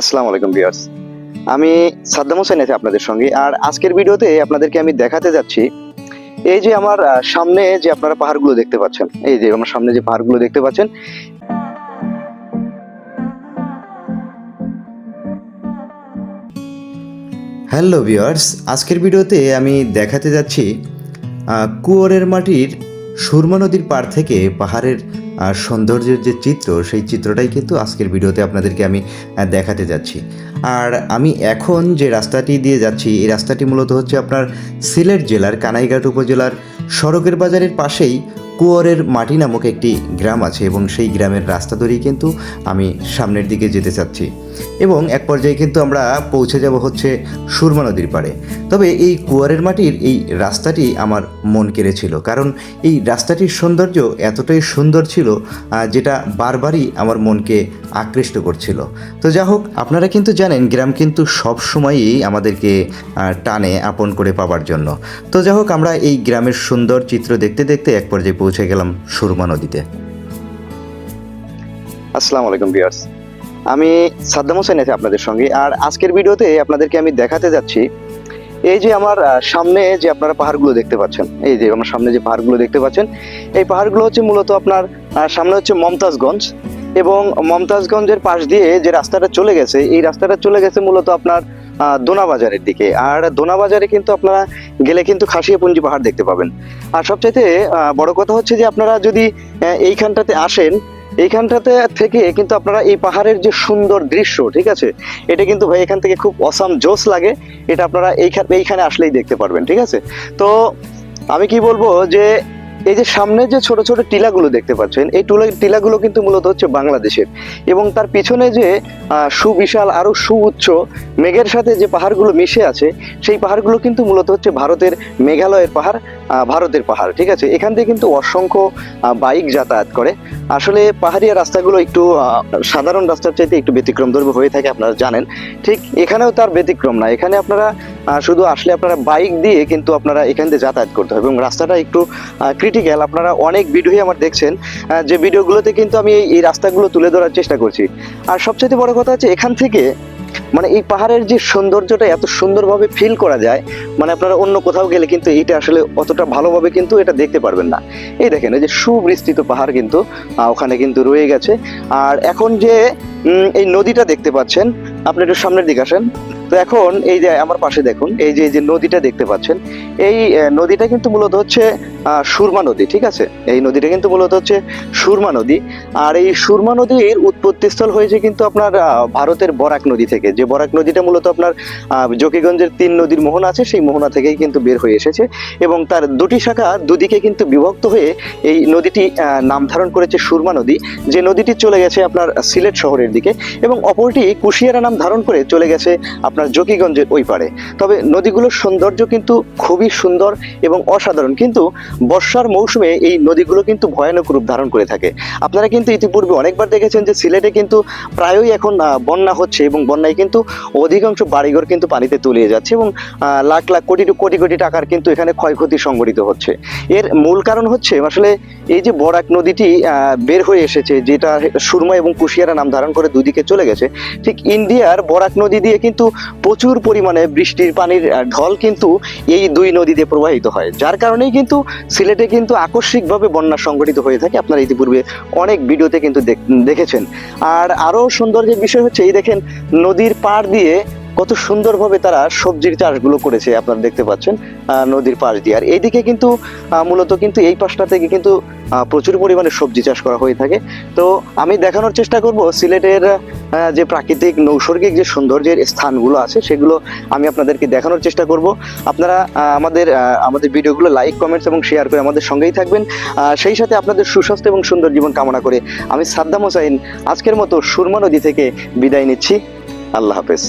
আসসালামু আলাইকুম ভিউয়ার্স। আমি সাদ্দাম হোসেন আছি আপনাদের সঙ্গে। আর আজকের ভিডিওতে আপনাদেরকে আমি দেখাতে যাচ্ছি এই যে আমার সামনে যে আপনারা পাহাড়গুলো দেখতে পাচ্ছেন, এই যে আমার সামনে যে পাহাড়গুলো দেখতে পাচ্ছেন, হ্যালো ভিউয়ার্স, আজকের ভিডিওতে আমি দেখাতে যাচ্ছি কুয়োরের মাটির সুরমা নদীর পার থেকে পাহাড়ের আহ, সৌন্দর্যের যে চিত্র সেই চিত্রটাই কিন্তু আজকের ভিডিওতে আপনাদেরকে আমি দেখাতে যাচ্ছি। আর আমি এখন যে রাস্তাটি দিয়ে যাচ্ছি এই রাস্তাটি মূলত হচ্ছে আপনার সিলেট জেলার কানাইঘাট উপজেলার সড়কের বাজারের পাশেই কুয়োরের মাটি নামক একটি গ্রাম আছে এবং সেই গ্রামের রাস্তা ধরেই কিন্তু আমি সামনের দিকে যেতে চাচ্ছি। এবং এক পর্যায়ে কিন্তু আমরা পৌঁছে যাব হচ্ছে সুরমা নদীর পাড়ে। তবে এই কুয়ারের মাটির এই রাস্তাটি আমার মন কেড়েছিল, কারণ এই রাস্তাটির সৌন্দর্য এতটাই সুন্দর ছিল যেটা বারবারই আমার মনকে আকৃষ্ট করছিল। তো যা হোক, আপনারা কিন্তু জানেন গ্রাম কিন্তু সব সময়ই আমাদেরকে টানে, আপন করে পাবার জন্য। তো যা হোক, আমরা এই গ্রামের সুন্দর চিত্র দেখতে দেখতে এক পর্যায়ে পৌঁছে গেলাম সুরমা নদীতে। আসসালামু আলাইকুম ভিউয়ার্স আমি সাদ্দাম হোসেন আছি আপনাদের সঙ্গে, আর আজকের ভিডিওতে আপনাদেরকে আমি দেখাতে যাচ্ছি এই যে আমার সামনে যে আপনারা পাহাড়গুলো দেখতে পাচ্ছেন, এই যে আমার সামনে যে পাহাড়গুলো দেখতে পাচ্ছেন, এই পাহাড়গুলো হচ্ছে মূলত আপনার সামনে হচ্ছে মমতাজগঞ্জ এবং মমতাজগঞ্জের পাশ দিয়ে যে রাস্তাটা চলে গেছে, এই রাস্তাটা চলে গেছে মূলত আপনার দোনাবাজারের দিকে, আর দোনাবাজারে কিন্তু আপনারা গেলে কিন্তু খাসিয়াপুঞ্জি পাহাড় দেখতে পাবেন। আর সবচাইতে বড় কথা হচ্ছে যে আপনারা যদি এইখানটাতে আসেন এইখানটাতে থেকে কিন্তু আপনারা এই পাহাড়ের যে সুন্দর দৃশ্য, ঠিক আছে? এটা কিন্তু ভাই এখান থেকে খুব অসাম জোস লাগে। এটা আপনারা এইখানে এইখানে আসলেই দেখতে পারবেন, ঠিক আছে? তো আমি কি বলব যে এই যে সামনে যে ছোট ছোট টিলাগুলো দেখতে পাচ্ছেন, এই টুলা টিলাগুলো কিন্তু মূলত হচ্ছে বাংলাদেশের। এবং তার পিছনে যে সুবিশাল আরও সুউচ্চ মেঘের সাথে যে পাহাড়গুলো মিশে আছে, সেই পাহাড়গুলো কিন্তু মূলত হচ্ছে ভারতের মেঘালয়ের পাহাড় ভারতের পাহাড়, ঠিক আছে? এখান থেকে কিন্তু অসংখ্য বাইক যাতায়াত করে। আসলে পাহাড়িয়া রাস্তাগুলো একটু সাধারণ রাস্তার চাইতে একটু ব্যতিক্রম ধর্মী হয়ে থাকে, আপনারা জানেন। ঠিক এখানেও তার ব্যতিক্রম না। এখানে আপনারা শুধু আসলে আপনারা বাইক দিয়ে কিন্তু আপনারা এখান দিয়ে যাতায়াত করতে হবে এবং রাস্তাটা একটু ক্রিটিক্যাল আপনারা অনেক ভিডিওই আমার দেখছেন যে ভিডিওগুলোতে কিন্তু আমি এই- রাস্তাগুলো তুলে ধরার চেষ্টা করছি। আর সবচেয়ে বড় কথা হচ্ছে এখান থেকে মানে এই পাহাড়ের যে সৌন্দর্যটা এত সুন্দরভাবে ফিল করা যায় মানে আপনারা অন্য কোথাও গেলে কিন্তু এটা আসলে অতটা ভালোভাবে কিন্তু এটা দেখতে পারবেন না। এই দেখেন, এই যে সুবিস্তৃত পাহাড় কিন্তু ওখানে কিন্তু রয়ে গেছে। আর এখন যে এই নদীটা দেখতে পাচ্ছেন, আপনি একটু সামনের দিকে আসেন। তো এখন এই যে আমার পাশে দেখুন, এই যে যে নদীটা দেখতে পাচ্ছেন, এই নদীটা কিন্তু মূলত হচ্ছে সুরমা নদী, ঠিক আছে? এই নদীটা কিন্তু মূলত হচ্ছে সুরমা নদী। আর এই সুরমা নদীর উৎপত্তিস্থল হয়েছে কিন্তু আপনার ভারতের বরাক নদী থেকে। যে বরাক নদীটা মূলত আপনার জকিগঞ্জের তিন নদীর মোহনা আছে, সেই মোহনা থেকেই কিন্তু বের হয়ে এসেছে এবং তার দুটি শাখা দুদিকে কিন্তু বিভক্ত হয়ে এই নদীটি নাম ধারণ করেছে সুরমা নদী, যে নদীটি চলে গেছে আপনার সিলেট শহরের দিকে এবং অপরটি কুশিয়ারা নাম ধারণ করে চলে গেছে আপনার জকিগঞ্জের ওই পারে তবে নদীগুলোর সৌন্দর্য কিন্তু খুবই সুন্দর এবং অসাধারণ। কিন্তু বর্ষার মৌসুমে এই নদীগুলো কিন্তু ভয়ানক রূপ ধারণ করে থাকে। আপনারা কিন্তু ইতিপূর্বে অনেকবার দেখেছেন যে সিলেটে কিন্তু প্রায়ই এখন বন্যা হচ্ছে এবং বন্যায় কিন্তু অধিকাংশ বাড়িঘর কিন্তু পানিতে তলিয়ে যাচ্ছে এবং লাখ লাখ কোটি কোটি কোটি টাকার কিন্তু এখানে ক্ষয়ক্ষতি সংঘটিত হচ্ছে। এর মূল কারণ হচ্ছে আসলে এই যে বরাক নদীটি বের হয়ে এসেছে, যেটা সুরমা এবং কুশিয়ারা নাম ধারণ করে দুদিকে চলে গেছে, ঠিক ইন্ডিয়ার বরাক নদী দিয়ে কিন্তু প্রচুর পরিমাণে বৃষ্টির পানির ঢল কিন্তু এই দুই নদীতে প্রবাহিত হয়। যার কারণেই কিন্তু সিলেটে কিন্তু আকস্মিকভাবে বন্যা সংঘটিত হয়ে থাকে। আপনারা ইতিপূর্বে অনেক ভিডিওতে কিন্তু দেখ- দেখেছেন। আর আরও সুন্দর যে বিষয় হচ্ছে, এই দেখেন নদীর পাড় দিয়ে কত সুন্দরভাবে তারা সবজির চাষগুলো করেছে, আপনারা দেখতে পাচ্ছেন নদীর পাশ দিয়ে। আর এইদিকে কিন্তু মূলত কিন্তু এই পাশটা থেকে কিন্তু প্রচুর পরিমাণে সবজি চাষ করা হয়ে থাকে। তো আমি দেখানোর চেষ্টা করব সিলেটের যে প্রাকৃতিক, নৈসর্গিক যে সৌন্দর্যের স্থানগুলো আছে, সেগুলো আমি আপনাদেরকে দেখানোর চেষ্টা করব। আপনারা আমাদের আমাদের ভিডিওগুলো লাইক, কমেন্টস এবং শেয়ার করে আমাদের সঙ্গেই থাকবেন। সেই সাথে আপনাদের সুস্বাস্থ্য এবং সুন্দর জীবন কামনা করে আমি সাদ্দাম হোসাইন আজকের মতো সুরমা নদী থেকে বিদায় নিচ্ছি। আল্লাহ হাফেজ।